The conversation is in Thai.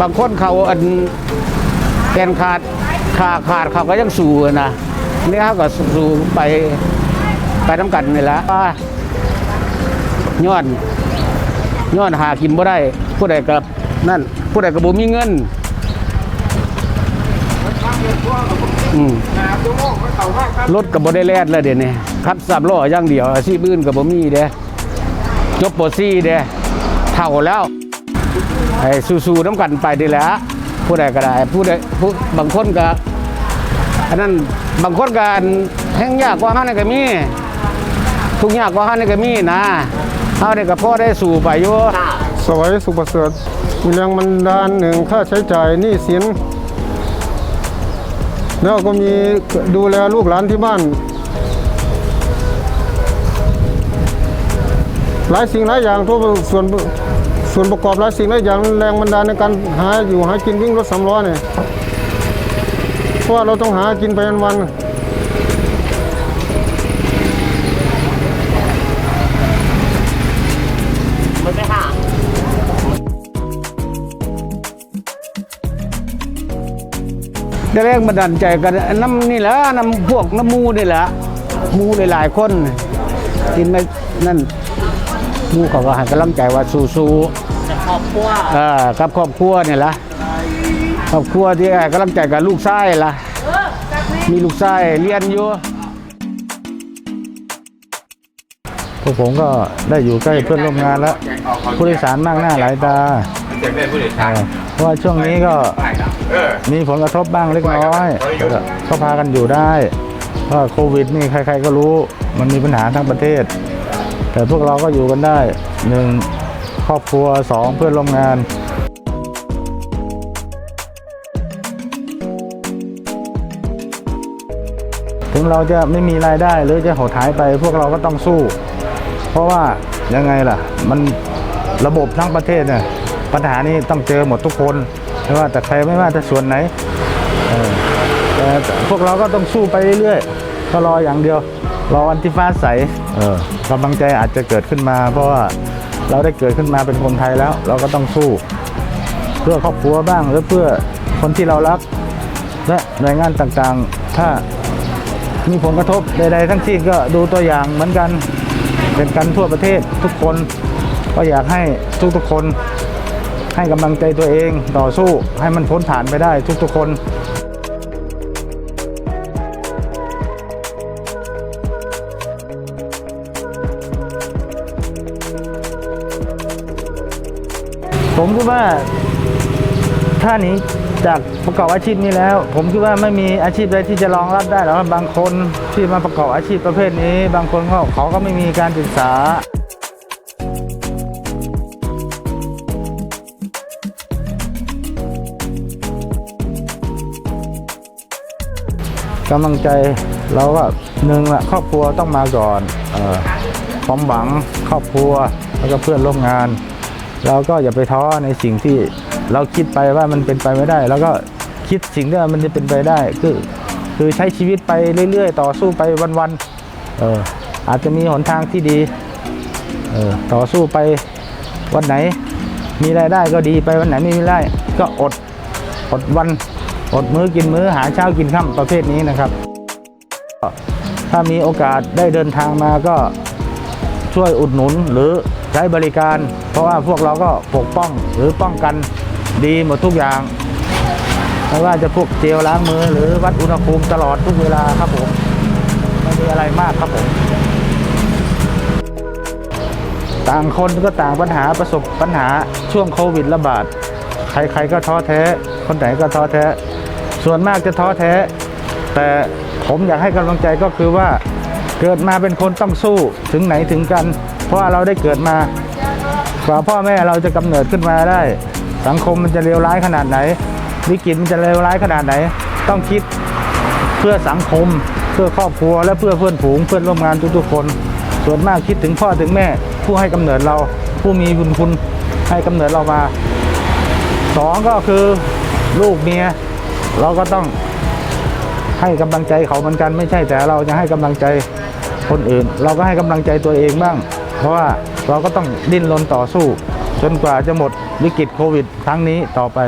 บางคนเขาอันแขนขาดขาขาดเขาก็ยังสู้อะนะนี่เขาก็สู้ไปไปน้ำกันนี่แหละว่าย้อนย้อนหากินบ่ได้ ผู้ใดกับนั่น ผู้ใดกับบ่มีเงินรถกับบได้แล่นแล้วเดี๋ยวนี้ขับสามล้ออย่างเดียวอาชีพอื่นกับบ่มีเด้จบปซี่เด้เท่าแล้ว ไอ้สู้ๆน้ำกันไปดีแหล้วผู้ใดก็ได้ผู้ใดผู้บางคนก็อันนั้นบางคนก็อันแห้งยากกว่าเฮานี่ก็มีทุกข์ยากกว่าเฮานี่ก็มีนะเฮานี่ก็พอได้สู่ไปอยู่สวัยสุขประเสริฐมีแรงบันดาลหนึ่งค่าใช้จ่ายหนี้สิน แล้วก็มีดูแลลูกหลานที่บ้าน หลายสิ่งหลายอย่างทุกส่วน ส่วนประกอบหลายสิ่งหลายอย่างแรงบันดาลในการหาอยู่หากินวิ่งรถสำล้อเนี่ยเพราะว่าเราต้องหากินไปวันๆได้แรงบันดาลใจกันน้ำนี่แหละน้ำพวกน้ำมูนี่แหละหมูหลายๆคนกินไม่นั่นหมูเขาก็ให้กำลังใจว่าสู้ๆ ครอบครัวเออกับครอบครัวเนี่ยละครอบครัวที่ให้กำลังใจกับลูกชายล่ะมีลูกชายเรียนอยู่พวกผมก็ได้อยู่ใกล้เพื่อนร่วมงานแล้วผู้โดยสารมากหน้าหลายตาเพราะว่าช่วงนี้ก็มีผลกระทบบ้างเล็กน้อยก็พากันอยู่ได้เพราะโควิดนี่ใคร ๆ ก็รู้มันมีปัญหาทั้งประเทศ แต่พวกเราก็อยู่กันได้หนึ่ง ครอบครัวสองเพื่อนร่วมงานถึงเราจะไม่มีรายได้หรือจะหดหายไปพวกเราก็ต้องสู้ เพราะว่ายังไงล่ะ มันระบบทั้งประเทศเนี่ยปัญหานี้ต้องเจอหมดทุกคนไม่ว่าแต่ใครไม่ว่าแต่ส่วนไหนแต่พวกเราก็ต้องสู้ไปเรื่อยๆก็รออย่างเดียว รอวันที่ฟ้าใสกำลังใจอาจจะเกิดขึ้นมา เพราะว่า เราได้เกิดขึ้นมาเป็นคนไทยแล้ว เราก็ต้องสู้ เพื่อครอบครัวบ้างหรือเพื่อคนที่เรารัก และหน่วยงานต่างๆ ถ้ามีผลกระทบใดๆทั้งสิ้นก็ดูตัวอย่างเหมือนกันเป็นกันทั่วประเทศทุกคนก็อยากให้ทุกๆคนให้กำลังใจตัวเองต่อสู้ให้มันพ้นผ่านไปได้ทุกๆคน ผมคิดว่าถ้านี้จากประกอบอาชีพนี้แล้ว ผมคิดว่าไม่มีอาชีพใดที่จะรองรับได้หรอกบางคนที่มาประกอบอาชีพประเภทนี้ บางคนเขาเขาก็ไม่มีการศึกษากำลังใจเราก็หนึ่งละครอบครัวต้องมาก่อนออความหวังครอบครัวแล้วก็เพื่อนร่วมงาน เราก็อย่าไปท้อในสิ่งที่เราคิดไปว่ามันเป็นไปไม่ได้ แล้วก็คิดสิ่งที่มันจะเป็นไปได้ คือคือใช้ชีวิตไปเรื่อย ๆ ต่อสู้ไปวันๆเอออาจจะมีหนทางที่ดีเออต่อสู้ไปวันไหน มีรายได้ก็ดีไปวันไหนไม่มีรายได้ก็อดอดวันอดมื้อกินมื้อหาเช้ากินค่ำประเภทนี้นะครับ ถ้ามีโอกาสได้เดินทางมาก็ ช่วยอุดหนุนหรือใช้บริการ เพราะว่าพวกเราก็ปกป้องหรือป้องกันดีหมดทุกอย่างไม่ว่าจะพวกเจลล้างมือ หรือวัดอุณหภูมิตลอดทุกเวลาครับผมไม่มีอะไรมากครับผม ต่างคนก็ต่างปัญหาประสบปัญหาช่วงโควิดระบาด ใครๆก็ท้อแท้ คนไหนก็ท้อแท้ ส่วนมากจะท้อแท้ แต่ผมอยากให้กำลังใจก็คือว่า เกิดมาเป็นคนต้องสู้ถึงไหนถึงกัน เพราะเราได้เกิดมากว่าพ่อแม่เราจะกำเนิดขึ้นมาได้ สังคมมันจะเลวร้ายขนาดไหน วิกฤตมันจะเลวร้ายขนาดไหน ต้องคิดเพื่อสังคม เพื่อครอบครัวและเพื่อเพื่อนฝูงเพื่อนร่วมงานทุกๆคน ส่วนมากคิดถึงพ่อถึงแม่ ผู้ให้กำเนิดเราผู้มีบุญคุณให้กำเนิดเรามาสองก็คือลูกเมียเราก็ต้องให้กำลังใจเขาเหมือนกันไม่ใช่แต่เราจะให้กำลังใจ คนอื่น เราก็ให้กำลังใจตัวเองบ้าง เพราะว่าเราก็ต้องดิ้นรนต่อสู้ จนกว่าจะหมดวิกฤตโควิดครั้งนี้ต่อไป